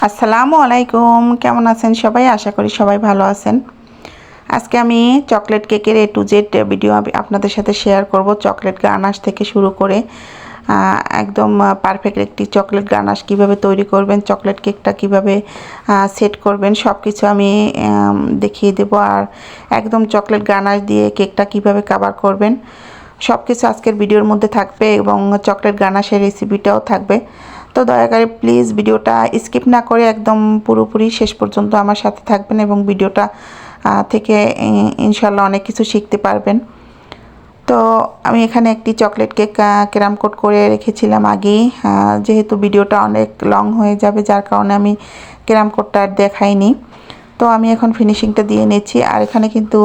আসসালামু আলাইকুম। কেমন আছেন সবাই? আশা করি সবাই ভালো আছেন। আজকে আমি চকলেট কেকের এ টু জেড ভিডিও আপনাদের সাথে শেয়ার করব। চকলেট গানাশ থেকে শুরু করে একদম পারফেক্ট একটি চকলেট গানাশ কীভাবে তৈরি করবেন, চকলেট কেকটা কীভাবে সেট করবেন সব কিছু আমি, দেখিয়ে দেব। আর একদম চকলেট গানাশ দিয়ে কেকটা কীভাবে কাভার করবেন সব কিছু আজকের ভিডিওর মধ্যে থাকবে এবং চকলেট গানাশের রেসিপিটাও থাকবে। তো দয়া করে প্লিজ ভিডিওটা স্কিপ না করে একদম পুরোপুরি শেষ পর্যন্ত আমার সাথে থাকবেন এবং ভিডিওটা থেকে ইনশাল্লাহ অনেক কিছু শিখতে পারবেন। তো আমি এখানে একটি চকলেট কেক ক্যারাম কোট করে রেখেছিলাম আগেই। যেহেতু ভিডিওটা অনেক লং হয়ে যাবে, যার কারণে আমি ক্যারাম কোটটা আর দেখাইনি। তো আমি এখন ফিনিশিংটা দিয়ে নিচ্ছি। আর এখানে কিন্তু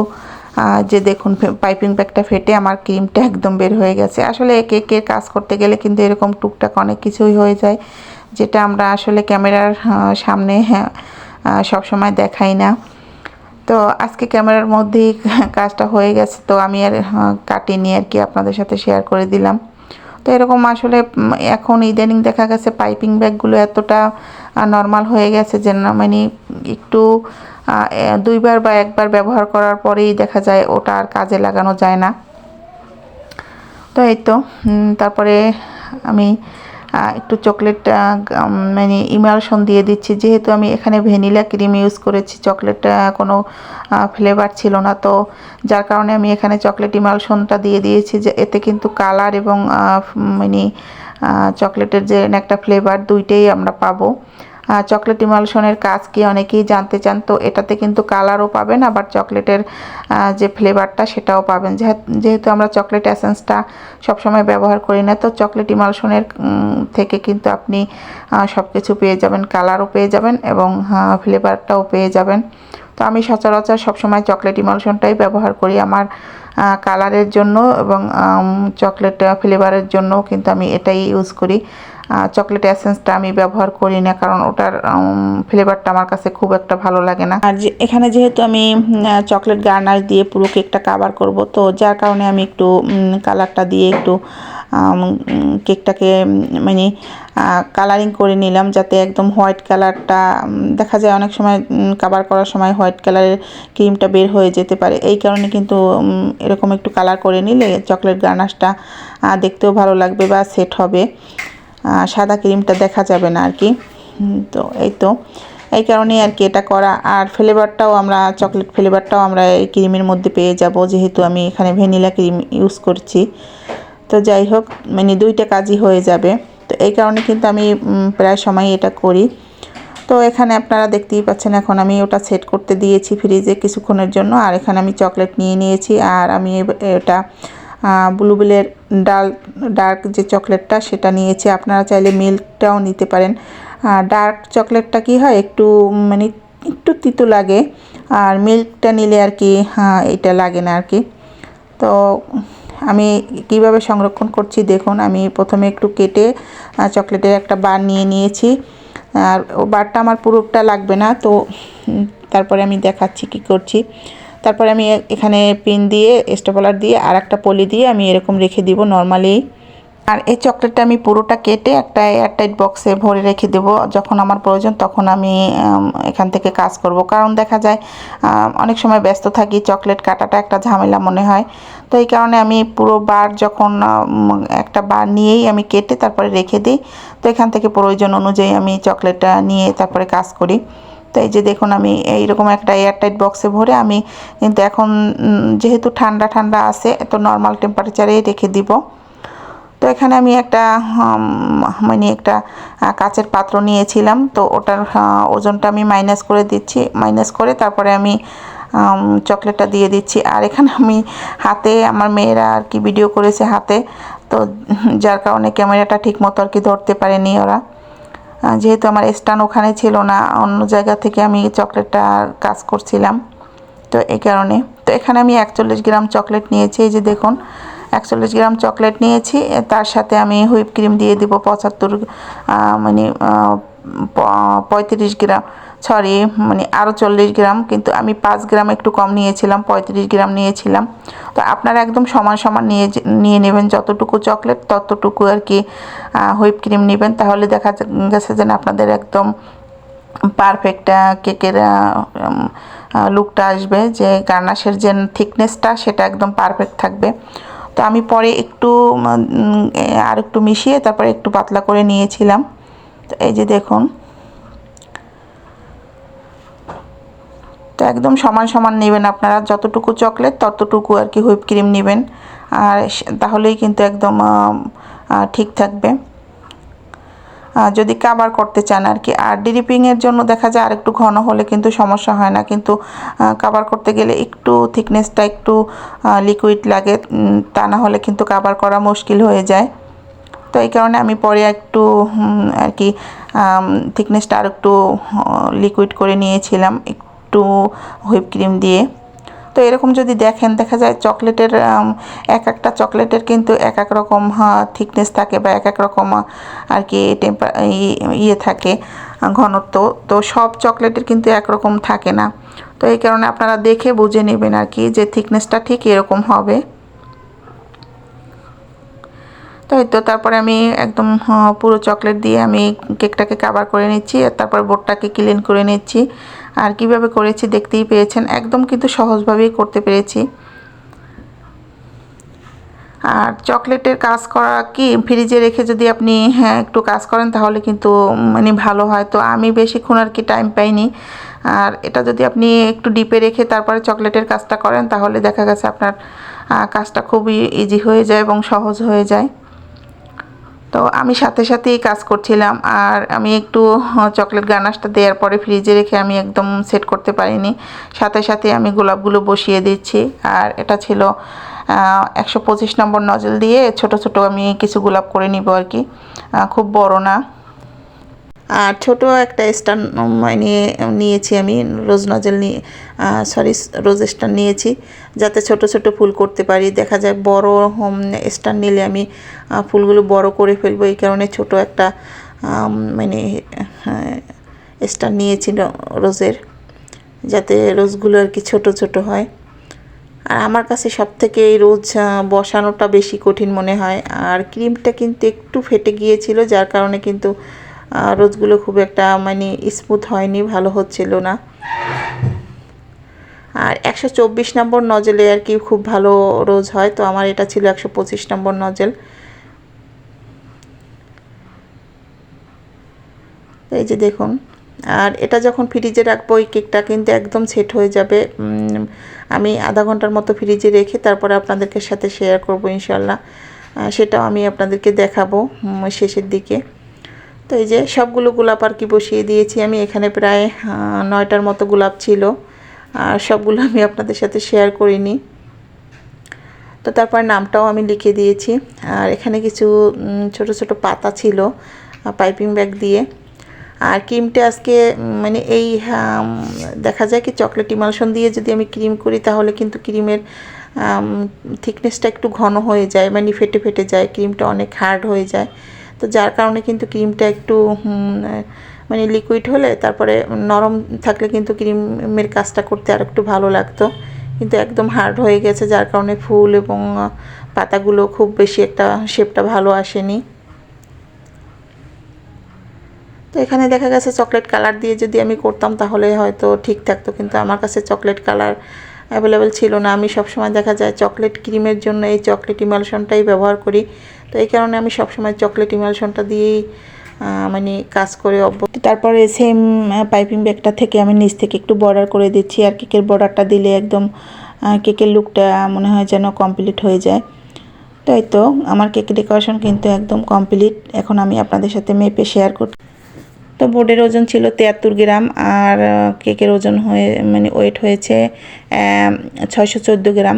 যে দেখুন পাইপিং ব্যাগটা ফেটে আমার ক্রিমটা একদম বের হয়ে গেছে। আসলে একে কাজ করতে গেলে কিন্তু এরকম টুকটাক অনেক কিছুই হয়ে যায়, যেটা আমরা আসলে ক্যামেরার সামনে সব সময় দেখাই না। তো আজকে ক্যামেরার মধ্যেই কাজটা হয়ে গেছে, তো আমি আর কাটিনি আর কি, আপনাদের সাথে শেয়ার করে দিলাম। তো এরকম আসলে এখন ইদানিং দেখা গেছে পাইপিং ব্যাগগুলো এতটা নর্মাল হয়ে গেছে যে মানে একটু দুইবার বা একবার ব্যবহার করার পরেই দেখা যায় ওটা আর কাজে লাগানো যায় না। তো এই তো তারপরে আমি একটু চকলেট মানে ইমালশন দিয়ে দিচ্ছি। যেহেতু আমি এখানে ভ্যানিলা ক্রিম ইউজ করেছি চকলেট কোনো ফ্লেভার ছিল না। তো যার কারণে আমি এখানে চকলেট ইমালশনটা দিয়ে দিয়েছি যে এতে কিন্তু কালার এবং মানে চকলেটের যে একটা ফ্লেভার দুইটাই আমরা পাবো। চকলেট ইমালশনের কাজ কি অনেকেই জানতে চান, তো এটাতে কিন্তু কালারও পাবেন, আবার চকলেটের যে ফ্লেভারটা সেটাও পাবেন। যেহে- যেহেতু আমরা চকলেট এসেন্সটা সবসময় ব্যবহার করি না, তো চকলেট ইমালশনের থেকে কিন্তু আপনি সব কিছু পেয়ে যাবেন কালারও পেয়ে যাবেন এবং ফ্লেভারটাও পেয়ে যাবেন। তো আমি সচরাচর সবসময় চকলেট ইমালশনটাই ব্যবহার করি আমার কালারের জন্য এবং চকলেট ফ্লেভারের জন্য কিন্তু আমি এটাই ইউজ করি। চকলেট এসেন্সটা আমি ব্যবহার করি না, কারণ ওটার ফ্লেভারটা আমার কাছে খুব একটা ভালো লাগে না। আর এখানে যেহেতু আমি চকলেট গার্নার দিয়ে পুরো কেকটা কাভার করব, তো যার কারণে আমি একটু কালারটা দিয়ে একটু কেকটাকে মানে কালারিং করে নিলাম, যাতে একদম হোয়াইট কালারটা দেখা যায় অনেক সময় কাভার করার সময় হোয়াইট কালারের ক্রিমটা বের হয়ে যেতে পারে। এই কারণে কিন্তু এরকম একটু কালার করে নিলে চকলেট গার্নাশটা দেখতেও ভালো লাগবে বা সেট হবে। সাদা ক্রিমটা দেখা যাবে না আর কি। তো এই তো। এই কারণেই আর কি এটা করা। আর ফ্লেভারটাও আমরা, চকলেট ফ্লেভারটাও আমরা এই ক্রিমের মধ্যে পেয়ে যাব। যেহেতু আমি এখানে ভ্যানিলা ক্রিম ইউজ করছি। তো যাই হোক মানে দুইটা কাজই হয়ে যাবে। তো এই কারণে কিন্তু আমি প্রায় সময় এটা করি। তো এখানে আপনারা দেখতেই পাচ্ছেন, এখন আমি ওটা সেট করতে দিয়েছি ফ্রিজে কিছুক্ষণের জন্য। আর এখানে আমি চকলেট নিয়ে নিয়েছি। আর আমি এটা ব্লুবেলের ডাল ডার্ক যে চকলেটটা সেটা নিয়েছি। আপনারা চাইলে মিল্কটাও নিতে পারেন। ডার্ক চকলেটটা কি হয় একটু মানে একটু তিতো লাগে। আর মিল্কটা নিলে আর কি হ্যাঁ, এটা লাগে না আর কি। তো আমি কীভাবে সংরক্ষণ করছি দেখুন আমি প্রথমে একটু কেটে চকলেটের একটা বার নিয়ে নিয়েছি। আর বারটা আমার পুরোটা লাগবে না তো তারপরে আমি দেখাচ্ছি কি করছি। তারপরে আমি এখানে পিন দিয়ে স্টেপলার দিয়ে আর একটা পলি দিয়ে আমি এরকম রেখে দিব নর্মালি আর এই চকলেটটা আমি পুরোটা কেটে একটা এয়ারটাইট বক্সে ভরে রেখে দেব। যখন আমার প্রয়োজন তখন আমি এখান থেকে কাজ করব। কারণ দেখা যায় অনেক সময় ব্যস্ত থাকি, চকলেট কাটাটা একটা ঝামেলা মনে হয়। তো এই কারণে আমি পুরো বার যখন একটা বার নিয়েই আমি কেটে তারপরে রেখে দিই। তো এখান থেকে প্রয়োজন অনুযায়ী আমি চকলেটটা নিয়ে তারপরে কাজ করি। তো এই যে দেখুন আমি এইরকম একটা এয়ারটাইট বক্সে ভরে আমি কিন্তু এখন যেহেতু ঠান্ডা ঠান্ডা আছে, তো নর্মাল টেম্পারেচারেই রেখে দিব। তো এখানে আমি একটা মানে একটা কাচের পাত্র নিয়েছিলাম। তো ওটার ওজনটা আমি মাইনাস করে দিচ্ছি মাইনাস করে তারপরে আমি চকলেটটা দিয়ে দিচ্ছি। আর এখানে আমি হাতে, আমার মেয়েরা আর কি ভিডিও করেছে হাতে। তো যার কারণে ক্যামেরাটা ঠিক মতো আর কি ধরতে পারেনি ওরা। যেহেতু আমার স্টান ওখানে ছিল না, অন্য জায়গা থেকে আমি চকলেটটা কাজ করছিলাম তো এই কারণে। তো এখানে আমি একচল্লিশ গ্রাম চকলেট নিয়েছি, এই যে দেখুন, একচল্লিশ গ্রাম চকলেট নিয়েছি, তার সাথে আমি হুইপ ক্রিম দিয়ে দিব পঁচাত্তর মানে পঁয়ত্রিশ গ্রাম। সরি মানে আরও চল্লিশ গ্রাম, কিন্তু আমি পাঁচ গ্রাম একটু কম নিয়েছিলাম, পঁয়ত্রিশ গ্রাম নিয়েছিলাম। তো আপনারা একদম সমান সমান নিয়ে নিয়ে নেবেন যতটুকু চকলেট ততটুকু আর কি হুইপ ক্রিম নেবেন। তাহলে দেখা গেছে যে না আপনাদের একদম পারফেক্ট কেকের লুকটা আসবে, যে গার্নাশের যে থিকনেসটা সেটা একদম পারফেক্ট থাকবে। তো আমি পরে একটু আর একটু মিশিয়ে তারপরে একটু পাতলা করে নিয়েছিলাম। তো এই যে দেখুন তো একদম সমান সমান নেবেন আপনারা। যতটুকু চকলেট ততটুকু আর কি হুইপ ক্রিম নেবেন। আর তাহলেই কিন্তু একদম ঠিক থাকবে। যদি কাবার করতে চান আর কি। আর ডিরিপিংয়ের জন্য দেখা যায় আর একটু ঘন হলে কিন্তু সমস্যা হয় না। কিন্তু কাবার করতে গেলে একটু থিকনেসটা একটু লিকুইড লাগে। তা না হলে কিন্তু কাবার করা মুশকিল হয়ে যায়। তো এই কারণে আমি পরে একটু আর কি থিকনেসটা আর একটু লিকুইড করে নিয়েছিলাম। একটু হুইপ ক্রিম দিয়ে। তো এরকম যদি দেখেন, দেখা যায় চকলেটের এক একটা চকলেটের কিন্তু এক এক রকম থিকনেস থাকে বা এক এক রকম আর কি টেম্পার ইয়ে থাকে, ঘনত্ব। তো সব চকলেটের কিন্তু একরকম থাকে না। তো এই কারণে আপনারা দেখে বুঝে নেবেন আর কি যে থিকনেসটা ঠিক এরকম হবে। তো এই তো তারপরে আমি একদম পুরো চকলেট দিয়ে আমি কেকটাকে কাভার করে নিচ্ছি, আর তারপর বোর্ডটাকে ক্লিন করে নিচ্ছি। আর কীভাবে করেছি দেখতেই পেয়েছেন, একদম কিন্তু সহজভাবেই করতে পেরেছি। আর চকলেটের কাজ করা কি ফ্রিজে রেখে যদি আপনি হ্যাঁ একটু কাজ করেন তাহলে কিন্তু মানে ভালো হয়। তো আমি বেশিক্ষণ আর কি টাইম পাইনি। আর এটা যদি আপনি একটু ডিপে রেখে তারপরে চকলেটের কাজটা করেন, তাহলে দেখা গেছে আপনার কাজটা খুবই ইজি হয়ে যায় এবং সহজ হয়ে যায়। তো আমি সাথে সাথেই কাজ করছিলাম আর আমি একটু চকলেট গার্নাসটা দেওয়ার পরে ফ্রিজে রেখে আমি একদম সেট করতে পারিনি। সাথে সাথে আমি গোলাপগুলো বসিয়ে দিচ্ছি আর এটা ছিল একশো পঁচিশ নম্বর নজল দিয়ে ছোট ছোট আমি কিছু গোলাপ করে নিব আর কি। খুব বড় না। আর ছোট একটা স্টার মানে নিয়েছি আমি, রোজ নজেল নিয়ে সরি রোজ স্টার নিয়েছি, যাতে ছোট ছোট ফুল করতে পারি। দেখা যায় বড় হোম স্টার নিলে আমি ফুলগুলো বড় করে ফেলব। এই কারণে ছোট একটা মানে স্টার নিয়েছি র- রোজের, যাতে রোজগুলো আর কি ছোট ছোট হয়। আর আমার কাছে সব থেকে এই রোজ বসানোটা বেশি কঠিন মনে হয়। আর ক্রিমটা কিন্তু একটু ফেটে গিয়েছিল, যার কারণে কিন্তু রোজগুলো খুব একটা মানে স্মুথ হয়নি, ভালো হচ্ছিল না। আর একশো চব্বিশ নম্বর নজেলে আর কি খুব ভালো রোজ হয়, তো আমার এটা ছিল একশো পঁচিশ নম্বর নজেল। এই যে দেখুন, আর এটা যখন ফ্রিজে রাখব ওই কেকটা কিন্তু একদম সেট হয়ে যাবে। আমি আধা ঘণ্টার মতো ফ্রিজে রেখে তারপরে আপনাদেরকে সাথে শেয়ার করব ইনশাল্লাহ সেটাও আমি আপনাদেরকে দেখাবো শেষের দিকে। তো এই যে সবগুলো গোলাপ আর কি বসিয়ে দিয়েছি। আমি এখানে প্রায় নয়টার মতো গোলাপ ছিল। আর সবগুলো আমি আপনাদের সাথে শেয়ার করিনি। তো তারপর নামটাও আমি লিখে দিয়েছি। আর এখানে কিছু ছোট ছোট পাতা ছিল পাইপিং ব্যাগ দিয়ে। আর ক্রিমটা আজকে মানে এই দেখা যায় কি চকলেট ইমালশন দিয়ে যদি আমি ক্রিম করি, তাহলে কিন্তু ক্রিমের থিকনেসটা একটু ঘন হয়ে যায় মানে ফেটে ফেটে যায়। ক্রিমটা অনেক হার্ড হয়ে যায়। তো যার কারণে কিন্তু ক্রিমটা একটু মানে লিকুইড হলে তারপরে নরম থাকলে কিন্তু ক্রিমের কাজটা করতে আর একটু ভালো লাগতো। কিন্তু একদম হার্ড হয়ে গেছে, যার কারণে ফুল এবং পাতাগুলো খুব বেশি একটা শেপটা ভালো আসেনি। তো এখানে দেখা গেছে চকলেট কালার দিয়ে যদি আমি করতাম তাহলে হয়তো ঠিক থাকতো, কিন্তু আমার কাছে চকলেট কালার অ্যাভেলেবেল ছিল না। আমি সবসময় দেখা যায় চকলেট ক্রিমের জন্য এই চকলেট ইমালশনটাই ব্যবহার করি। তো এই কারণে আমি সবসময় চকলেট ইমালশনটা দিয়েই মানে কাজ করে অভ্যস্ত। তারপরে সেম পাইপিং ব্যাগটা থেকে আমি নিচ থেকে একটু বর্ডার করে দিচ্ছি আর কেকের বর্ডারটা দিলে একদম কেকের লুকটা মনে হয় যেন কমপ্লিট হয়ে যায়। তো এই তো, আমার কেকের ডেকোরেশন কিন্তু একদম কমপ্লিট এখন আমি আপনাদের সাথে মেপে শেয়ার করছি। তো বোর্ডের ওজন ছিল তিয়াত্তর গ্রাম আর কেকের ওজন হয়ে মানে ওয়েট হয়েছে ছয়শো চোদ্দ গ্রাম।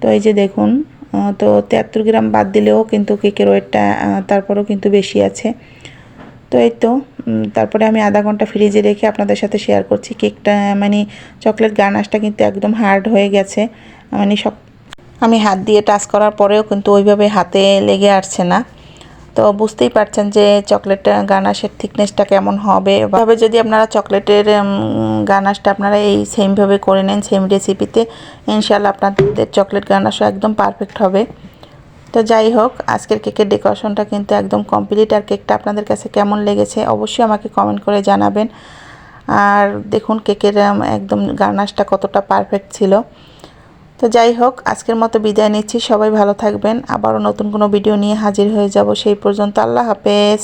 তো এই যে দেখুন তো তিয়াত্তর গ্রাম বাদ দিলেও কিন্তু কেকের ওয়েটটা তারপরেও কিন্তু বেশি আছে। তো এই তো তারপরে আমি আধা ঘণ্টা ফ্রিজে রেখে আপনাদের সাথে শেয়ার করছি কেকটা মানে চকলেট গানাশটা কিন্তু একদম হার্ড হয়ে গেছে। মানে সব, আমি হাত দিয়ে টাচ করার পরেও কিন্তু ওইভাবে হাতে লেগে আসছে না। তো বুঝতেই পারছেন যে চকলেট গানাশের থিকনেসটা কেমন হবে। এভাবে যদি আপনারা চকলেটের গানাশটা আপনারা এই সেমভাবে করে নেন সেম রেসিপিতে ইনশাল্লাহ আপনাদের চকলেট গানাশও একদম পারফেক্ট হবে। তো যাই হোক, আজকের কেকের ডেকোরেশনটা কিন্তু একদম কমপ্লিট আর কেকটা আপনাদের কাছে কেমন লেগেছে অবশ্যই আমাকে কমেন্ট করে জানাবেন। আর দেখুন কেকের একদম গার্নাশটা কতটা পারফেক্ট ছিল। তো যাই হোক, আজকের মতো বিদায় নিচ্ছি। সবাই ভালো থাকবেন। আবারও নতুন কোনো ভিডিও নিয়ে হাজির হয়ে যাব সেই পর্যন্ত। আল্লাহ হাফেজ।